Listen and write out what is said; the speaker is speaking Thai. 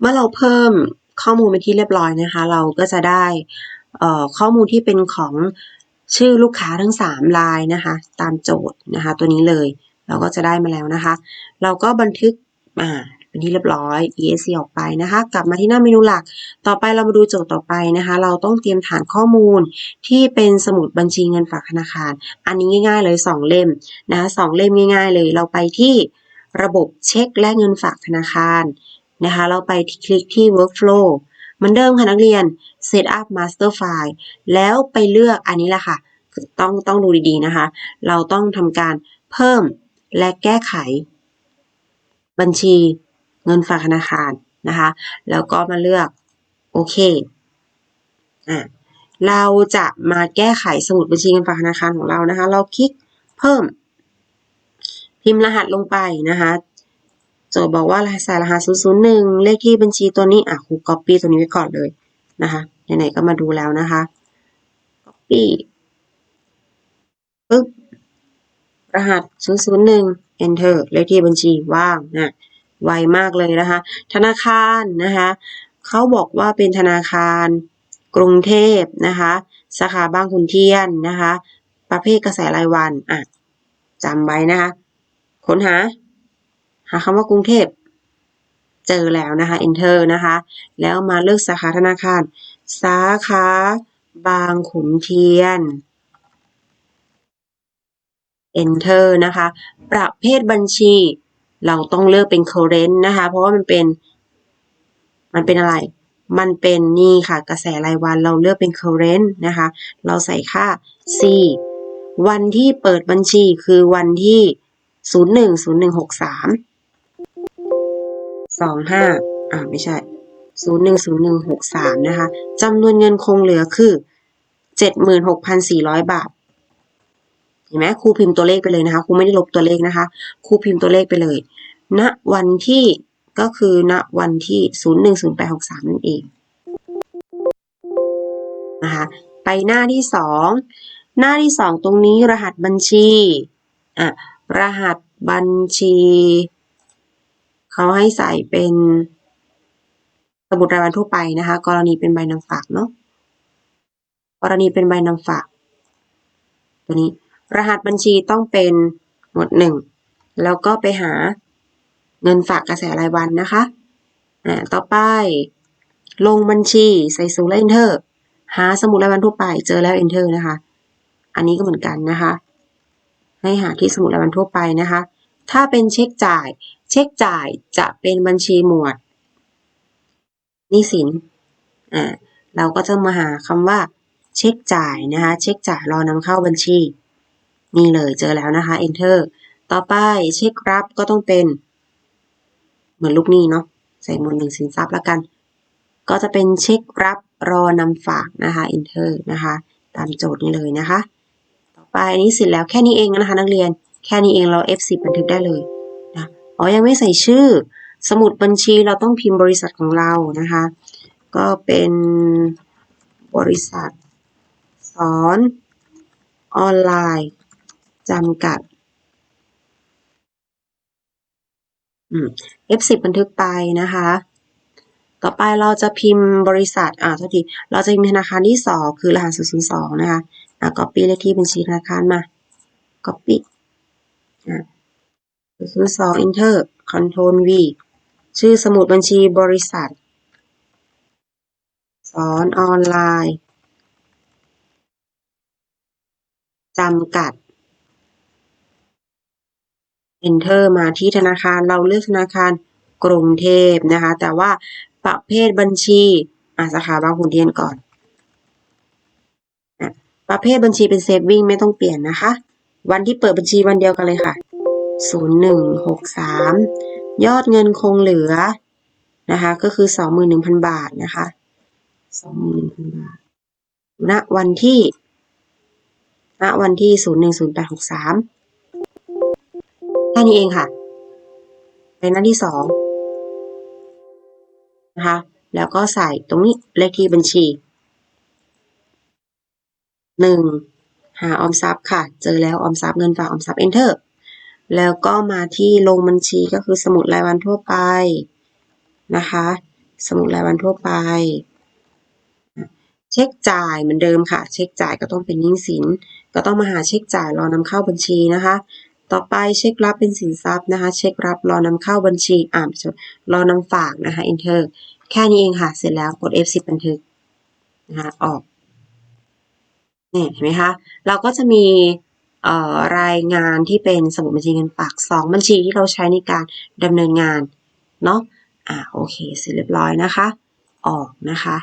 เมื่อเราเพิ่มข้อมูลเป็นที่เรียบร้อยนะคะ เราก็จะได้ข้อมูลที่เป็นของชื่อลูกค้าทั้ง3รายนะคะ ตามโจทย์นะคะ ตัวนี้เลยเราก็จะได้มาแล้วนะคะ เราก็บันทึกอ่าเป็นที่เรียบร้อย ESC ออกไปนะคะ กลับมาที่หน้าเมนูหลัก ต่อไปเรามาดูโจทย์ต่อไปนะคะ เราต้องเตรียมฐานข้อมูลที่เป็นสมุดบัญชีเงินฝากธนาคาร อันนี้ง่าย ๆ เลย 2 เล่มนะะสองเล่มง่าย ๆ เลย เราไปที่ระบบเช็คและเงินฝากธนาคาร นะคะ เราไปคลิกที่ workflow มือนเดิมค่ะนักเรียน set up master file แล้วไปเลือกอันนี้แหละค่ะ ต้องต้องดูดีๆนะคะ เราต้องทำการเพิ่มและแก้ไข บัญชีเงินฝากธนาคารนะคะ แล้วก็มาเลือกโอเคอะเราจะมาแก้ไขสมุดบัญชีเงินฝากธนาคารของเรานะคะ เราคลิกเพิ่ม พิมพ์รหัสลงไปนะคะ จทย์บอกว่ารหัสใส่รหัส001 เลขที่บัญชีตัวนี้ อะครู copy ตัวนี้ไว้ก่อนเลยนะคะไหนๆก็มาดูแล้วนะคะ copy ปึ๊บรหัส001 enter เลขที่บัญชีว่างนะไวมากเลยนะคะ ธนาคารนะคะเขาบอกว่าเป็นธนาคารกรุงเทพนะคะสาขาบางขุนเทียนนะคะ ประเภทกระแสรายวันอะจำไว้นะคะ ค้นหา หาคำว่ากรุงเทพ เจอแล้วนะคะ enter นะคะ แล้วมาเลือกสาขาธนาคาร สาขาบางขุนเทียน enter นะคะ ประเภทบัญชี เราต้องเลือกเป็น current นะคะ เพราะว่ามันเป็น มันเป็นอะไร มันเป็นนี่ค่ะ กระแสรายวันเราเลือกเป็น current นะคะ เราใส่ค่า C วันที่เปิดบัญชีคือวันที่ 010163 25อ่าไม่ใช่010163นะคะจำนวนเงินคงเหลือคือ76,400บาท เห็นไหมครูพิมพ์ตัวเลขไปเลยนะคะ ครูไม่ได้ลบตัวเลขนะคะ ครูพิมพ์ตัวเลขไปเลย ณ วันที่ก็คือณวันที่010863นั่นเองนะคะ ไปหน้าที่สอง หน้าที่สองตรงนี้รหัสบัญชี อะ รหัสบัญชี เขาให้ใส่เป็นสมุดรายวันทั่วไปนะคะ กรณีเป็นใบนำฝากเนาะกรณีเป็นใบนำฝาก ตัวนี้ รหัสบัญชีต้องเป็นหมวดหนึ่งแล้วก็ไปหาเงินฝากกระแสรายวันนะคะอ่าต่อไป ลงบัญชีใส่สูงและ enter หาสมุดรายวันทั่วไป เจอแล้ว enter นะคะ อันนี้ก็เหมือนกันนะคะ ให้หาที่สมุดรายวันทั่วไปนะคะ ถ้าเป็นเช็คจ่าย เช็คจ่ายจะเป็นบัญชีหมวดหนี้สินอ่าเราก็จะมาหาคำว่าเช็คจ่ายนะคะ เช็คจ่ายรอนำเข้าบัญชี นี่เลยเจอแล้วนะคะ enter ต่อไปเช็ครับก็ต้องเป็น เหมือนลูกหนี้เนาะใส่หมวดหนึ่งสินทรัพย์แล้วกัน ก็จะเป็นเช็ครับรอนำฝากนะคะ enter นะคะ ตามโจทย์นี้เลยนะคะ ต่อไปนี้เสร็จแล้วแค่นี้เองนะคะ นักเรียน แค่นี้เองเรา F10 บันทึกได้เลย อ๋อ ยังไม่ใส่ชื่อ สมุดบัญชีเราต้องพิมพ์บริษัทของเรานะคะ ก็เป็นบริษัท สอนออนไลน์จำกัดอืม F10 บันทึกไปนะคะ ต่อไปเราจะพิมพ์บริษัท อ่าโทษที เราจะพิมพ์ธนาคารที่สองคือรหัส002 นะคะ อ่า copy เลขที่บัญชีธนาคารมา copy อ่า 002 enter control V ชื่อสมุดบัญชีบริษัท สอนออนไลน์ จำกัด enter มาที่ธนาคารเราเลือกธนาคารกรุงเทพนะคะ แต่ว่าประเภทบัญชีอ่าสาขาบางขุนเทียนก่อน ประเภทบัญชีเป็นเซฟวิ่งไม่ต้องเปลี่ยนนะคะ วันที่เปิดบัญชีวันเดียวกันเลยค่ะ 0163 ยอดเงินคงเหลือนะคะก็คือ 21,000 บาทนะคะ 21,000 บาท ณ วันที่ ณ วันที่ 010863 แค่นี้เองค่ะในหน้าที่สองนะคะ แล้วก็ใส่ตรงนี้เลขที่บัญชีหนึ่งหาออมทรัพย์ค่ะ เจอแล้วออมทรัพย์เงินฝากออมทรัพย์ enter แล้วก็มาที่ลงบัญชีก็คือสมุดรายวันทั่วไปนะคะ สมุดรายวันทั่วไป เช็คจ่ายเหมือนเดิมค่ะ เช็คจ่ายก็ต้องเป็นหนี้สิน ก็ต้องมาหาเช็คจ่ายรอนำเข้าบัญชีนะคะ ต่อไปเช็ครับเป็นสินทรัพย์นะคะ เช็ครับรอนำเข้าบัญชีอ่ารอนำฝากนะคะ enter แค่นี้เองค่ะ เสร็จแล้วกด F10 บันทึกนะคะออกเนี่ยเห็นไหมคะ เราก็จะมี รายงานที่เป็นสมุดบัญชีเงินฝากสองบัญชีที่เราใช้ในการดำเนินงานเนาะอ่าโอเคเสร็จเรียบร้อยนะคะ ออกนะคะ